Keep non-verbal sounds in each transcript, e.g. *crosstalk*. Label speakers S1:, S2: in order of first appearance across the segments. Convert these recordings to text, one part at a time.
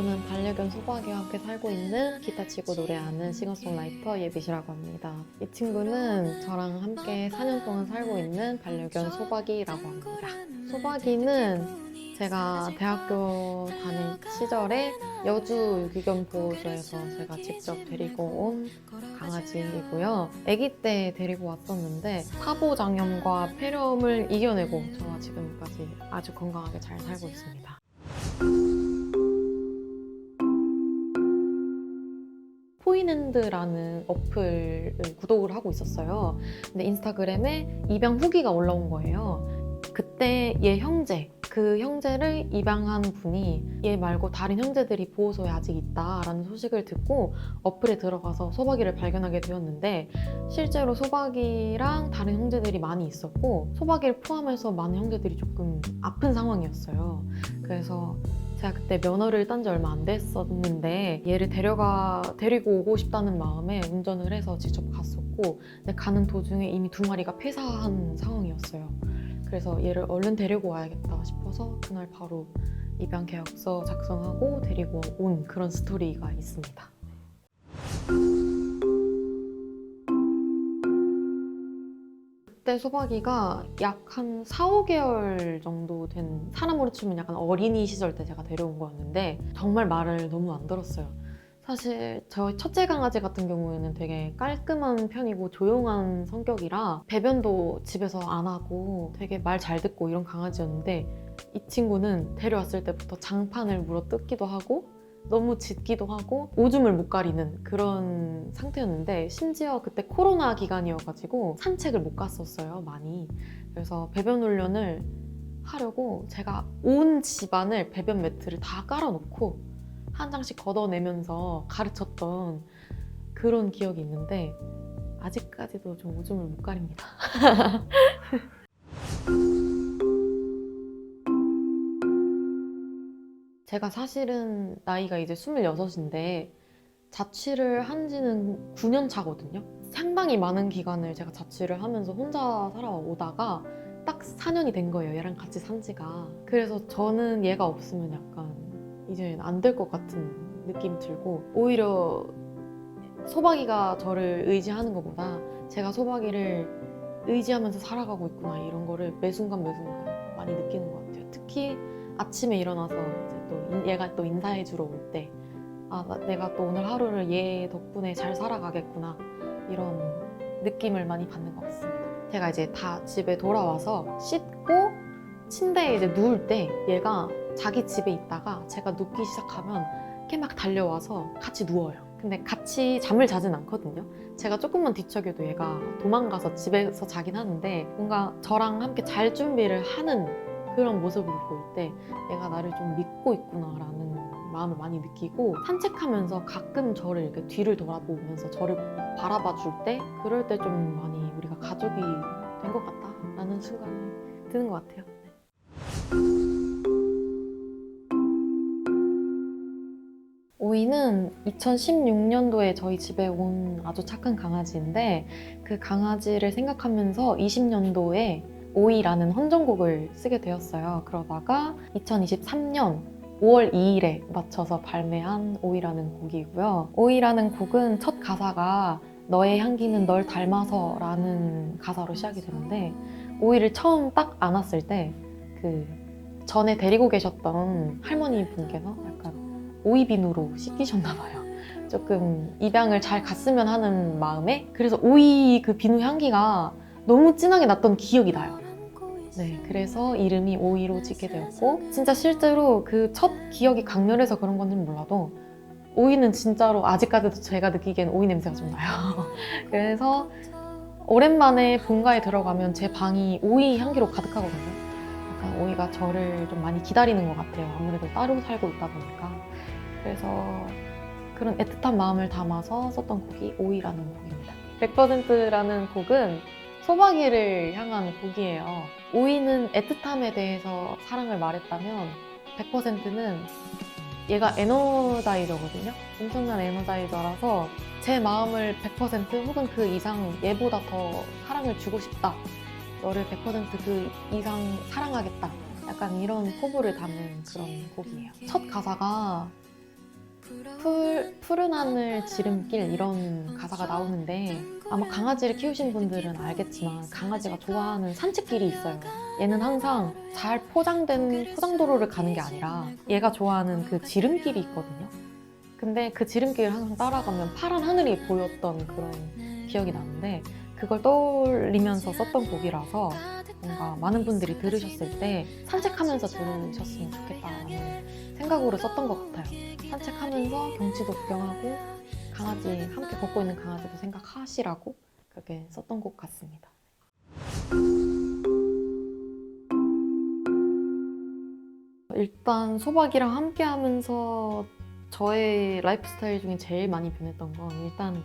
S1: 저는 반려견 소박이와 함께 살고 있는 기타 치고 노래하는 싱어송라이터 예빗이라고 합니다. 이 친구는 저랑 함께 4년 동안 살고 있는 반려견 소박이라고 합니다. 소박이는 제가 대학교 다닐 시절에 여주 유기견 보호소에서 제가 직접 데리고 온 강아지이고요. 아기 때 데리고 왔었는데 파보 장염과 폐렴을 이겨내고 저와 지금까지 아주 건강하게 잘 살고 있습니다. 포이랜드라는 어플을 구독을 하고 있었어요. 근데 인스타그램에 입양 후기가 올라온 거예요. 그때 얘 형제, 그 형제를 입양한 분이 얘 말고 다른 형제들이 보호소에 아직 있다라는 소식을 듣고 어플에 들어가서 소박이를 발견하게 되었는데 실제로 소박이랑 다른 형제들이 많이 있었고 소박이를 포함해서 많은 형제들이 조금 아픈 상황이었어요. 그래서 제가 그때 면허를 딴 지 얼마 안 됐었는데 얘를 데려가 데리고 오고 싶다는 마음에 운전을 해서 직접 갔었고 근데 가는 도중에 이미 두 마리가 폐사한 상황이었어요. 그래서 얘를 얼른 데리고 와야겠다 싶어서 그날 바로 입양 계약서 작성하고 데리고 온 그런 스토리가 있습니다. 그때 소박이가 약 한 4, 5개월 정도 된 사람으로 치면 약간 어린이 시절 때 제가 데려온 거였는데 정말 말을 너무 안 들었어요. 사실 저희 첫째 강아지 같은 경우에는 되게 깔끔한 편이고 조용한 성격이라 배변도 집에서 안 하고 되게 말 잘 듣고 이런 강아지였는데 이 친구는 데려왔을 때부터 장판을 물어 뜯기도 하고 너무 짖기도 하고 오줌을 못 가리는 그런 상태였는데 심지어 그때 코로나 기간이어가지고 산책을 못 갔었어요 많이 그래서 배변 훈련을 하려고 제가 온 집안을 배변 매트를 다 깔아놓고 한 장씩 걷어내면서 가르쳤던 그런 기억이 있는데 아직까지도 좀 오줌을 못 가립니다. *laughs* 제가 사실은 나이가 이제 26인데 자취를 한 지는 9년 차거든요. 상당히 많은 기간을 제가 자취를 하면서 혼자 살아오다가 딱 4년이 된 거예요. 얘랑 같이 산 지가. 그래서 저는 얘가 없으면 약간 이제 안 될 것 같은 느낌 들고 오히려 소박이가 저를 의지하는 것보다 제가 소박이를 의지하면서 살아가고 있구나 이런 거를 매 순간 매 순간 많이 느끼는 것 같아요. 특히 아침에 일어나서 이제 또 인- 얘가 또 인사해 주러 올 때, 아 나- 내가 또 오늘 하루를 얘 덕분에 잘 살아가겠구나 이런 느낌을 많이 받는 것 같습니다. 제가 이제 다 집에 돌아와서 씻고 침대에 이제 누울 때 얘가 자기 집에 있다가 제가 눕기 시작하면 이렇게 막 달려와서 같이 누워요. 근데 같이 잠을 자진 않거든요. 제가 조금만 뒤척여도 얘가 도망가서 집에서 자긴 하는데 뭔가 저랑 함께 잘 준비를 하는 그런 모습을 보일 때 얘가 나를 좀 믿고 있구나라는 마음을 많이 느끼고 산책하면서 가끔 저를 이렇게 뒤를 돌아보면서 저를 바라봐 줄 때 그럴 때 좀 많이 우리가 가족이 된 것 같다라는 순간이 드는 것 같아요. 오이는 2016년도에 저희 집에 온 아주 착한 강아지인데 그 강아지를 생각하면서 20년도에 오이라는 헌정곡을 쓰게 되었어요. 그러다가 2023년 5월 2일에 맞춰서 발매한 오이라는 곡이고요. 오이라는 곡은 첫 가사가 너의 향기는 널 닮아서 라는 가사로 시작이 되는데 오이를 처음 딱 안았을 때 그 전에 데리고 계셨던 할머니 분께서 약간 오이 비누로 씻기셨나 봐요. 조금 입양을 잘 갔으면 하는 마음에 그래서 오이 그 비누 향기가 너무 진하게 났던 기억이 나요. 네, 그래서 이름이 오이로 짓게 되었고 진짜 실제로 그 첫 기억이 강렬해서 그런 건지는 몰라도 오이는 진짜로 아직까지도 제가 느끼기엔 오이 냄새가 좀 나요. *laughs* 그래서 오랜만에 본가에 들어가면 제 방이 오이 향기로 가득하거든요. 약간 오이가 저를 좀 많이 기다리는 것 같아요. 아무래도 따로 살고 있다 보니까. 그래서 그런 애틋한 마음을 담아서 썼던 곡이 오이라는 곡입니다. 100%라는 곡은 소박이를 향한 곡이에요. 오이는 애틋함에 대해서 사랑을 말했다면 100%는 얘가 에너자이저거든요. 엄청난 에너자이저라서 제 마음을 100% 혹은 그 이상 얘보다 더 사랑을 주고 싶다. 너를 100%그 이상 사랑하겠다. 약간 이런 포부를 담은 그런 곡이에요. 첫 가사가 풀, 푸른 하늘 지름길 이런 가사가 나오는데 아마 강아지를 키우신 분들은 알겠지만 강아지가 좋아하는 산책길이 있어요. 얘는 항상 잘 포장된 포장도로를 가는 게 아니라 얘가 좋아하는 그 지름길이 있거든요. 근데 그 지름길을 항상 따라가면 파란 하늘이 보였던 그런 기억이 나는데 그걸 떠올리면서 썼던 곡이라서 뭔가 많은 분들이 들으셨을 때 산책하면서 들으셨으면 좋겠다라는 생각으로 썼던 것 같아요. 산책하면서 경치도 구경하고 강아지 함께 걷고 있는 강아지도 생각하시라고 그렇게 썼던 곡 같습니다. 일단 소박이랑 함께 하면서 저의 라이프 스타일 중에 제일 많이 변했던 건 일단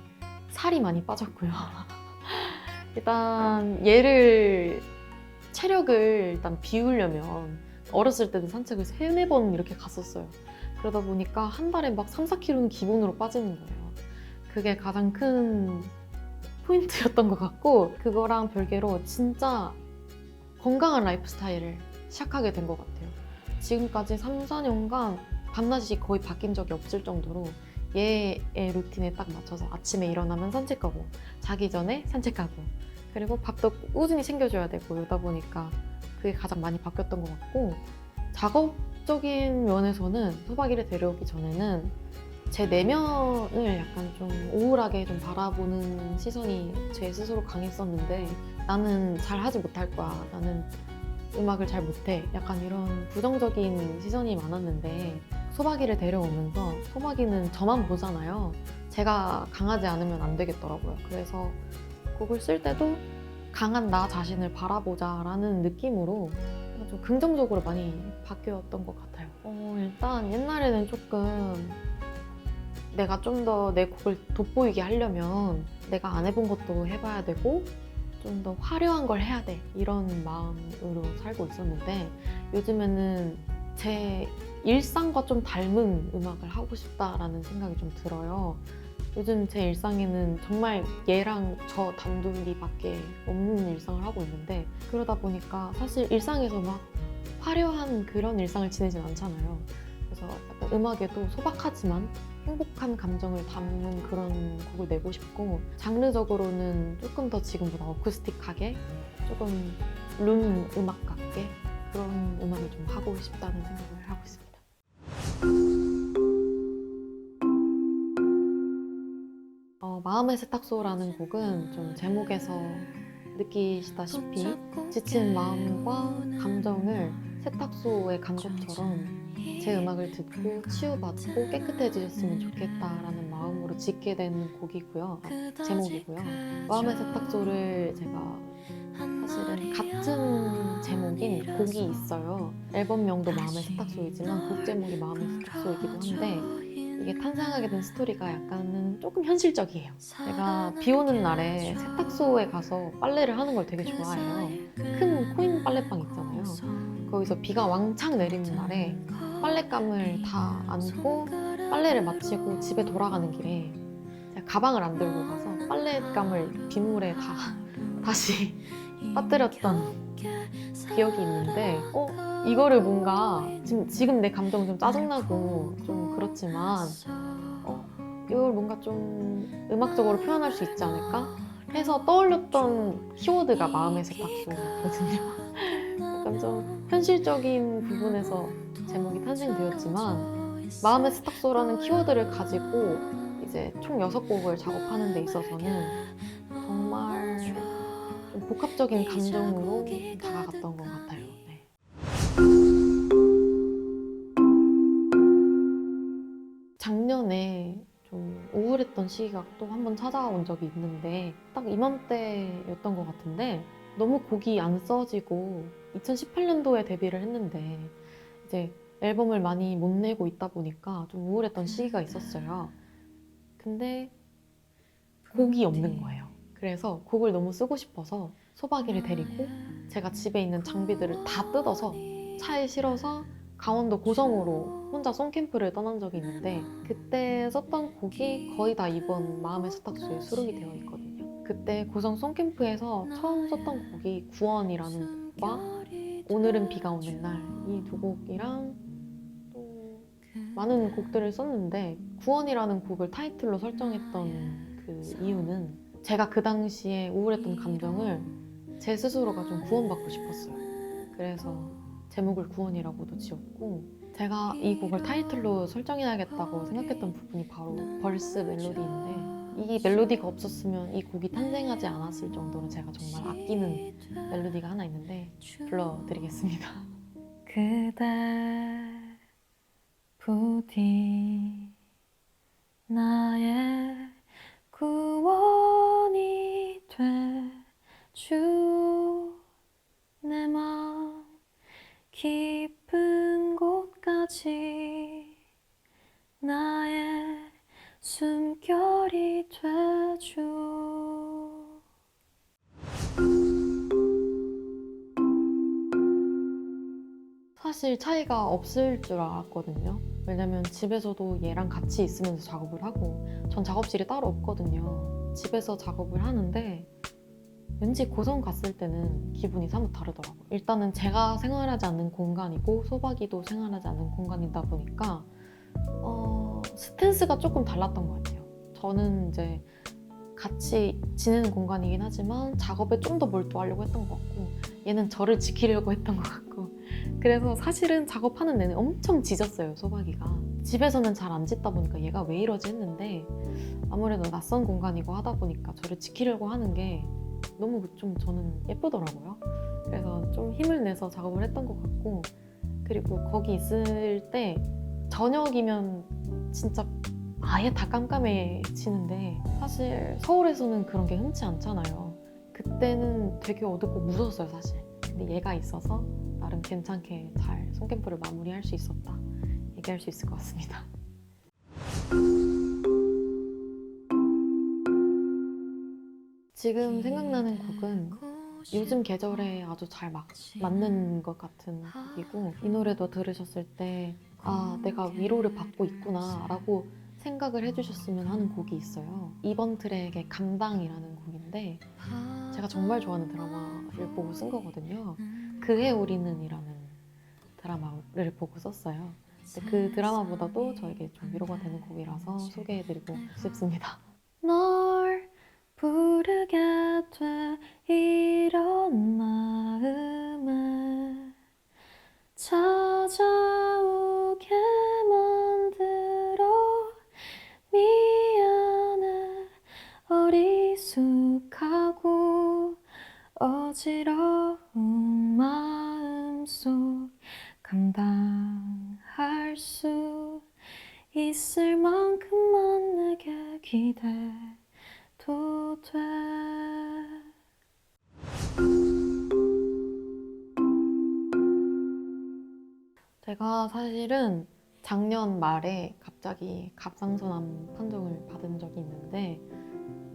S1: 살이 많이 빠졌고요. *laughs* 일단 얘를 체력을 일단 비우려면 어렸을 때도 산책을 세네 번 이렇게 갔었어요. 그러다 보니까 한 달에 막 3, 4kg는 기본으로 빠지는 거예요. 그게 가장 큰 포인트였던 것 같고 그거랑 별개로 진짜 건강한 라이프 스타일을 시작하게 된 것 같아요. 지금까지 3, 4년간 밤낮이 거의 바뀐 적이 없을 정도로 얘의 루틴에 딱 맞춰서 아침에 일어나면 산책 가고 자기 전에 산책 가고 그리고 밥도 꾸준히 챙겨줘야 되고 이러다 보니까 그게 가장 많이 바뀌었던 것 같고 작업적인 면에서는 소박이를 데려오기 전에는 제 내면을 약간 좀 우울하게 좀 바라보는 시선이 제 스스로 강했었는데 나는 잘 하지 못할 거야. 나는 음악을 잘 못해. 약간 이런 부정적인 시선이 많았는데 소박이를 데려오면서 소박이는 저만 보잖아요. 제가 강하지 않으면 안 되겠더라고요. 그래서 곡을 쓸 때도 강한 나 자신을 바라보자라는 느낌으로 좀 긍정적으로 많이 바뀌었던 것 같아요. 어, 일단 옛날에는 조금 내가 좀 더 내 곡을 돋보이게 하려면 내가 안 해본 것도 해봐야 되고 좀 더 화려한 걸 해야 돼 이런 마음으로 살고 있었는데 요즘에는 제 일상과 좀 닮은 음악을 하고 싶다라는 생각이 좀 들어요. 요즘 제 일상에는 정말 얘랑 저 단둘이밖에 없는 일상을 하고 있는데 그러다 보니까 사실 일상에서 막 화려한 그런 일상을 지내진 않잖아요. 그래서 약간 음악에도 소박하지만 행복한 감정을 담는 그런 곡을 내고 싶고 장르적으로는 조금 더 지금보다 어쿠스틱하게 조금 룸 음악 같게 그런 음악을 좀 하고 싶다는 생각을 하고 있습니다. 어, 마음의 세탁소라는 곡은 좀 제목에서 느끼시다시피 지친 마음과 감정을 세탁소에 간 것처럼 제 음악을 듣고 치유받고 깨끗해지셨으면 좋겠다라는 마음으로 짓게 된 곡이고요. 아, 제목이고요. 마음의 세탁소를 제가 사실은 같은 제목인 곡이 있어요. 앨범명도 마음의 세탁소이지만 곡 제목이 마음의 세탁소이기도 한데 이게 탄생하게 된 스토리가 약간은 조금 현실적이에요. 제가 비 오는 날에 세탁소에 가서 빨래를 하는 걸 되게 좋아해요. 큰 코인 빨래방 있잖아요. 거기서 비가 왕창 내리는 날에 빨랫감을 다 안고 빨래를 마치고 집에 돌아가는 길에 가방을 안 들고 가서 빨랫감을 빗물에 다 *laughs* 다시 빠뜨렸던 기억이 있는데 어 이거를 뭔가 지금 지금 내 감정은 좀 짜증나고 좀 그렇지만 어 이걸 뭔가 좀 음악적으로 표현할 수 있지 않을까 해서 떠올렸던 키워드가 마음의 세탁소였거든요. 약간 좀 현실적인 부분에서 제목이 탄생되었지만 마음의 세탁소라는 키워드를 가지고 이제 총 6곡을 작업하는 데 있어서는 정말 좀 복합적인 감정으로 다가갔던 것 같아요. 네. 작년에 좀 우울했던 시기가 또 한 번 찾아온 적이 있는데 딱 이맘때였던 것 같은데 너무 곡이 안 써지고 2018년도에 데뷔를 했는데 이제 앨범을 많이 못 내고 있다 보니까 좀 우울했던 시기가 있었어요. 근데 곡이 없는 거예요. 그래서 곡을 너무 쓰고 싶어서 소박이를 데리고 제가 집에 있는 장비들을 다 뜯어서 차에 실어서 강원도 고성으로 혼자 송캠프를 떠난 적이 있는데 그때 썼던 곡이 거의 다 이번 마음의 세탁소에 수록이 되어 있거든요. 그때 고성 송캠프에서 처음 썼던 곡이 구원이라는 곡과 오늘은 비가 오는 날 이 두 곡이랑 또 많은 곡들을 썼는데 구원이라는 곡을 타이틀로 설정했던 그 이유는 제가 그 당시에 우울했던 감정을 제 스스로가 좀 구원받고 싶었어요. 그래서 제목을 구원이라고도 지었고 제가 이 곡을 타이틀로 설정해야겠다고 생각했던 부분이 바로 벌스 멜로디인데 이 멜로디가 없었으면 이 곡이 탄생하지 않았을 정도로 제가 정말 아끼는 멜로디가 하나 있는데 불러드리겠습니다. *laughs* 그대 부디 나의 구원이 돼주 내 마음 깊은 사실 차이가 없을 줄 알았거든요. 왜냐면 집에서도 얘랑 같이 있으면서 작업을 하고 전 작업실이 따로 없거든요. 집에서 작업을 하는데 왠지 고성 갔을 때는 기분이 사뭇 다르더라고요. 일단은 제가 생활하지 않는 공간이고 소박이도 생활하지 않는 공간이다 보니까 어, 스탠스가 조금 달랐던 것 같아요. 저는 이제 같이 지내는 공간이긴 하지만 작업에 좀 더 몰두하려고 했던 것 같고 얘는 저를 지키려고 했던 것 같고 그래서 사실은 작업하는 내내 엄청 짖었어요 소박이가 집에서는 잘 안 짖다 보니까 얘가 왜 이러지 했는데 아무래도 낯선 공간이고 하다 보니까 저를 지키려고 하는 게 너무 좀 저는 예쁘더라고요 그래서 좀 힘을 내서 작업을 했던 것 같고 그리고 거기 있을 때 저녁이면 진짜 아예 다 깜깜해지는데 사실 서울에서는 그런 게 흔치 않잖아요. 그때는 되게 어둡고 무서웠어요, 사실. 근데 얘가 있어서 나름 괜찮게 잘 손캠프를 마무리할 수 있었다. 얘기할 수 있을 것 같습니다. 지금 생각나는 곡은 요즘 계절에 아주 잘 막 맞는 것 같은 곡이고 이 노래도 들으셨을 때 아, 내가 위로를 받고 있구나 라고 생각을 해주셨으면 하는 곡이 있어요. 이번 트랙의 감당이라는 곡인데 제가 정말 좋아하는 드라마를 보고 쓴 거거든요. 그해 우리는 이라는 드라마를 보고 썼어요. 그 드라마보다도 저에게 좀 위로가 되는 곡이라서 소개해드리고 싶습니다. 널 부르게 돼 제가 사실은 작년 말에 갑자기 갑상선암 판정을 받은 적이 있는데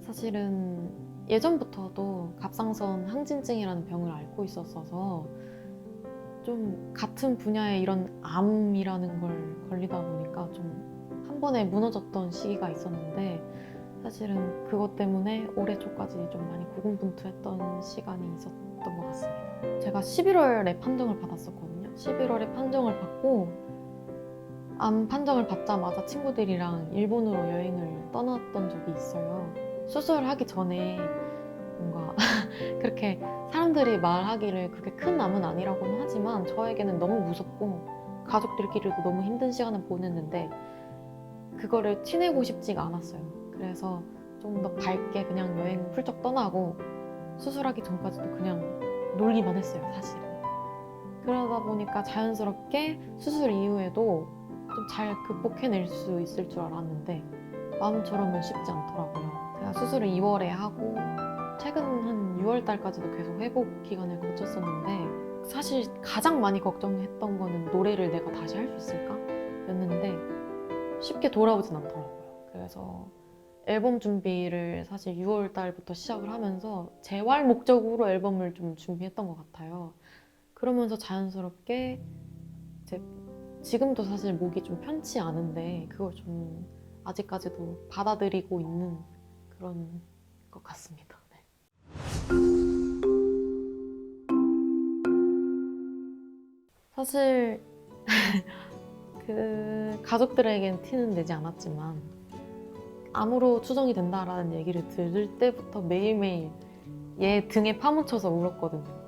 S1: 사실은 예전부터도 갑상선 항진증이라는 병을 앓고 있었어서 좀 같은 분야의 이런 암이라는 걸 걸리다 보니까 좀 한 번에 무너졌던 시기가 있었는데 사실은 그것 때문에 올해 초까지 좀 많이 고군분투했던 시간이 있었던 것 같습니다. 제가 11월에 판정을 받았었거든요. 11월에 판정을 받고 암 판정을 받자마자 친구들이랑 일본으로 여행을 떠났던 적이 있어요. 수술하기 전에 뭔가 *laughs* 그렇게 사람들이 말하기를 그렇게 큰 암은 아니라고는 하지만 저에게는 너무 무섭고 가족들끼리도 너무 힘든 시간을 보냈는데 그거를 티내고 싶지가 않았어요. 그래서 좀 더 밝게 그냥 여행 훌쩍 떠나고 수술하기 전까지도 그냥 놀기만 했어요, 사실은. 그러다 보니까 자연스럽게 수술 이후에도 좀 잘 극복해낼 수 있을 줄 알았는데 마음처럼은 쉽지 않더라고요. 제가 수술을 2월에 하고 최근 한 6월 달까지도 계속 회복 기간을 거쳤었는데 사실 가장 많이 걱정했던 거는 노래를 내가 다시 할 수 있을까? 였는데 쉽게 돌아오진 않더라고요. 그래서 앨범 준비를 사실 6월 달부터 시작을 하면서 재활 목적으로 앨범을 좀 준비했던 것 같아요. 그러면서 자연스럽게 이제 지금도 사실 목이 좀 편치 않은데 그걸 좀 아직까지도 받아들이고 있는 그런 것 같습니다. 네. 사실 *laughs* 그 가족들에겐 티는 내지 않았지만 암으로 추정이 된다라는 얘기를 들을 때부터 매일매일 얘 등에 파묻혀서 울었거든요.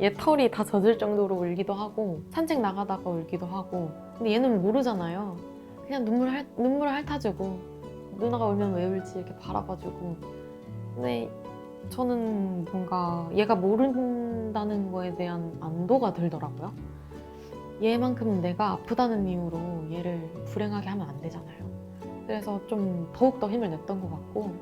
S1: 얘 털이 다 젖을 정도로 울기도 하고 산책 나가다가 울기도 하고 근데 얘는 모르잖아요. 그냥 눈물 할, 눈물을 핥아주고 누나가 울면 왜 울지 이렇게 바라봐주고 근데 저는 뭔가 얘가 모른다는 거에 대한 안도가 들더라고요. 얘만큼 내가 아프다는 이유로 얘를 불행하게 하면 안 되잖아요. 그래서 좀 더욱더 힘을 냈던 것 같고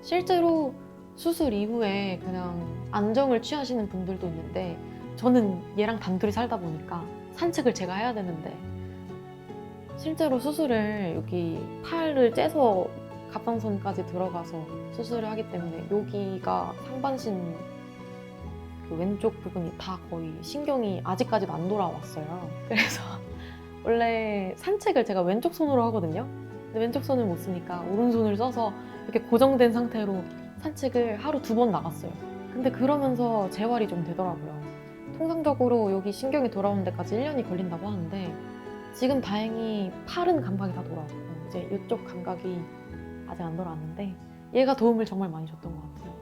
S1: 실제로 수술 이후에 그냥 안정을 취하시는 분들도 있는데 저는 얘랑 단둘이 살다 보니까 산책을 제가 해야 되는데 실제로 수술을 여기 팔을 째서 갑상선까지 들어가서 수술을 하기 때문에 여기가 상반신 그 왼쪽 부분이 다 거의 신경이 아직까지도 안 돌아왔어요. 그래서 *laughs* 원래 산책을 제가 왼쪽 손으로 하거든요. 근데 왼쪽 손을 못 쓰니까 오른손을 써서 이렇게 고정된 상태로 산책을 하루 두 번 나갔어요. 근데 그러면서 재활이 좀 되더라고요. 통상적으로 여기 신경이 돌아오는 데까지 1년이 걸린다고 하는데 지금 다행히 팔은 감각이 다 돌아왔고 이제 이쪽 감각이 아직 안 돌아왔는데 얘가 도움을 정말 많이 줬던 것 같아요.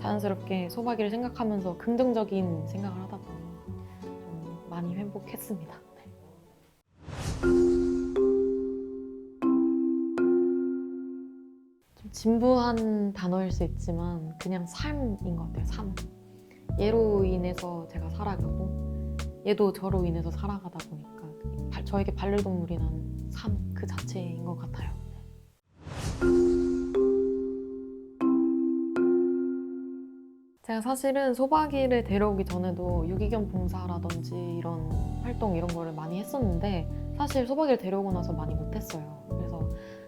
S1: 자연스럽게 소박이를 생각하면서 긍정적인 생각을 하다 보니 좀 많이 회복했습니다. 진부한 단어일 수 있지만 그냥 삶인 것 같아요. 삶. 얘로 인해서 제가 살아가고 얘도 저로 인해서 살아가다 보니까 발- 저에게 반려동물이라는 삶그 자체인 것 같아요. 제가 사실은 소박이를 데려오기 전에도 유기견 봉사라든지 이런 활동 이런 거를 많이 했었는데 사실 소박이를 데려오고 나서 많이 못했어요.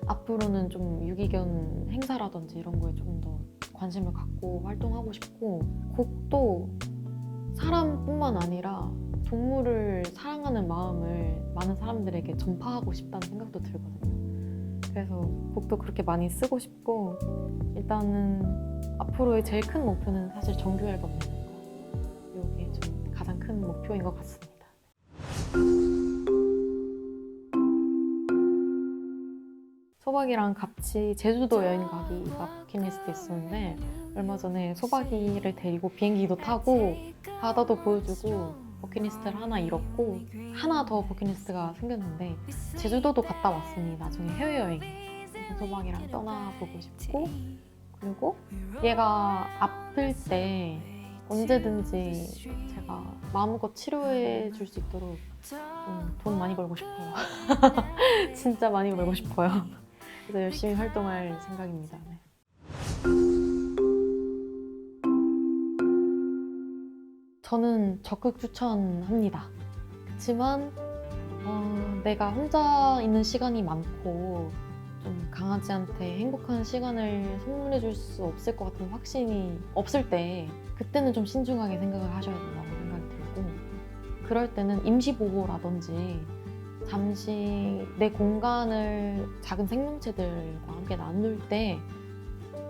S1: 앞으로는 좀 유기견 행사라든지 이런 거에 조금 더 관심을 갖고 활동하고 싶고 곡도 사람뿐만 아니라 동물을 사랑하는 마음을 많은 사람들에게 전파하고 싶다는 생각도 들거든요. 그래서 곡도 그렇게 많이 쓰고 싶고 일단은 앞으로의 제일 큰 목표는 사실 정규 앨범 내는 거. 이게 좀 가장 큰 목표인 것 같습니다. 소박이랑 같이 제주도 여행 가기가 버킷리스트 있었는데 얼마 전에 소박이를 데리고 비행기도 타고 바다도 보여주고 버킷리스트를 하나 잃었고 하나 더 버킷리스트가 생겼는데 제주도도 갔다 왔으니 나중에 해외여행 소박이랑 떠나보고 싶고 그리고 얘가 아플 때 언제든지 제가 마음껏 치료해 줄 수 있도록 좀돈 많이 벌고 싶어요. *laughs* 진짜 많이 벌고 싶어요. 그래서 열심히 활동할 생각입니다. 네. 저는 적극 추천합니다. 그렇지만 어, 내가 혼자 있는 시간이 많고 좀 강아지한테 행복한 시간을 선물해 줄 수 없을 것 같은 확신이 없을 때 그때는 좀 신중하게 생각을 하셔야 된다고 생각이 들고 그럴 때는 임시 보호라든지 잠시 내 공간을 작은 생명체들과 함께 나눌 때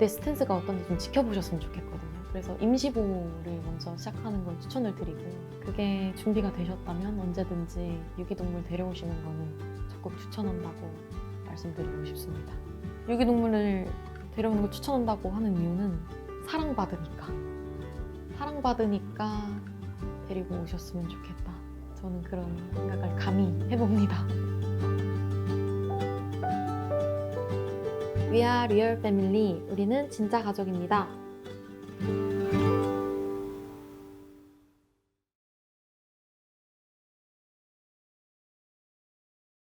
S1: 내 스탠스가 어떤지 좀 지켜보셨으면 좋겠거든요. 그래서 임시보호를 먼저 시작하는 걸 추천을 드리고 그게 준비가 되셨다면 언제든지 유기동물 데려오시는 거는 적극 추천한다고 말씀드리고 싶습니다. 유기동물을 데려오는 걸 추천한다고 하는 이유는 사랑받으니까. 사랑받으니까 데리고 오셨으면 좋겠다. 저는 그런 생각을 감히 해봅니다. We are real family. 우리는 진짜 가족입니다.